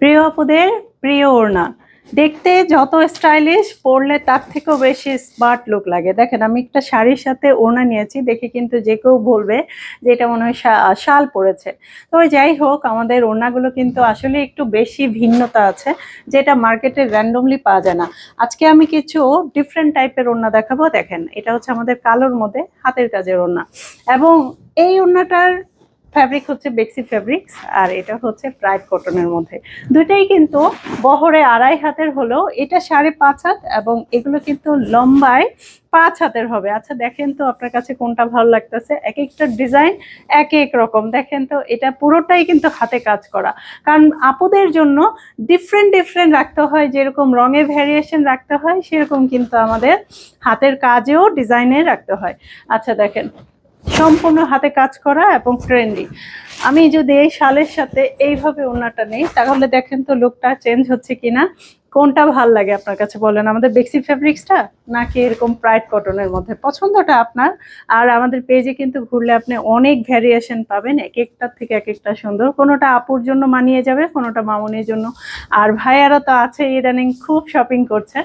প্রিয় আপুদের, প্রিয় ওড়না। দেখতে যত স্টাইলিশ পরলে তার থেকেও বেশি স্মার্ট লুক লাগে। দেখেন, আমি একটা শাড়ির সাথে ওড়না নিয়েছি, দেখে কিন্তু যে কেউ বলবে যে এটা মনে হয় শাল পরেছে। তো যাই হোক, আমাদের ওড়নাগুলো কিন্তু আসলে একটু বেশি ভিন্নতা আছে, যেটা মার্কেটে র্যান্ডমলি পাওয়া যায় না। আজকে আমি কিছু ডিফারেন্ট টাইপের ওড়না দেখাবো। দেখেন, এটা হচ্ছে আমাদের কালোর মধ্যে, হাতের কাজের ওড়না। এবং এই ওড়নাটার ফ্যাব্রিক হচ্ছে বেক্সি ফ্যাব্রিক্স আর এটা হচ্ছে প্রাইড কটনের মধ্যে। দুইটাই কিন্তু বহরে আড়াই হাতের হলেও এটা সাড়ে পাঁচ হাত এবং এগুলো কিন্তু লম্বায় পাঁচ হাতের হবে। আচ্ছা দেখেন তো আপনার কাছে কোনটা ভালো লাগতেছে? এক একটা ডিজাইন এক এক রকম। দেখেন তো, এটা পুরোটাই কিন্তু হাতে কাজ করা। কারণ আপুদের জন্য ডিফারেন্ট ডিফারেন্ট রাখতে হয়, যেরকম রঙের ভ্যারিয়েশন রাখতে হয়, সেরকম কিন্তু আমাদের হাতের কাজেও ডিজাইনে রাখতে হয়। আচ্ছা দেখেন। সম্পূর্ণ হাতে কাজ করা এবং ট্রেন্ডি আমি যদি এই শালের সাথে এইভাবে ওনাটা নেই, তাহলে দেখেন তো লোকটা চেঞ্জ হচ্ছে কিনা। কোনটা ভালো লাগে আপনার কাছে বলেন? আমাদের বেক্সি ফ্যাব্রিক্সটা নাকি এরকম প্রাইড কটনের মধ্যে? পছন্দটা আপনার। আর আমাদের পেজে কিন্তু ঘুরলে আপনি অনেক ভ্যারিয়েশন পাবেন। এক একটার থেকে এক একটা সুন্দর। কোনোটা আপুর জন্য মানিয়ে যাবে, কোনোটা মামুনির জন্য। আর ভাইয়ারা তো আছে ইদানিং খুব শপিং করছে।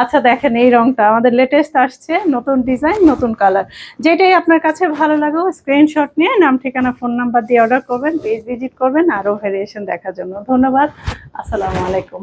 আচ্ছা দেখেন এই রংটা। আমাদের লেটেস্ট আসছে, নতুন ডিজাইন নতুন কালার যেটাই আপনার কাছে ভালো লাগো স্ক্রিনশট নিয়ে নাম, ঠিকানা ফোন নাম্বার দিয়ে অর্ডার করবেন পেজ ভিজিট করবেন, আরও ভ্যারিয়েশন দেখার জন্য। ধন্যবাদ। আসসালামু আলাইকুম।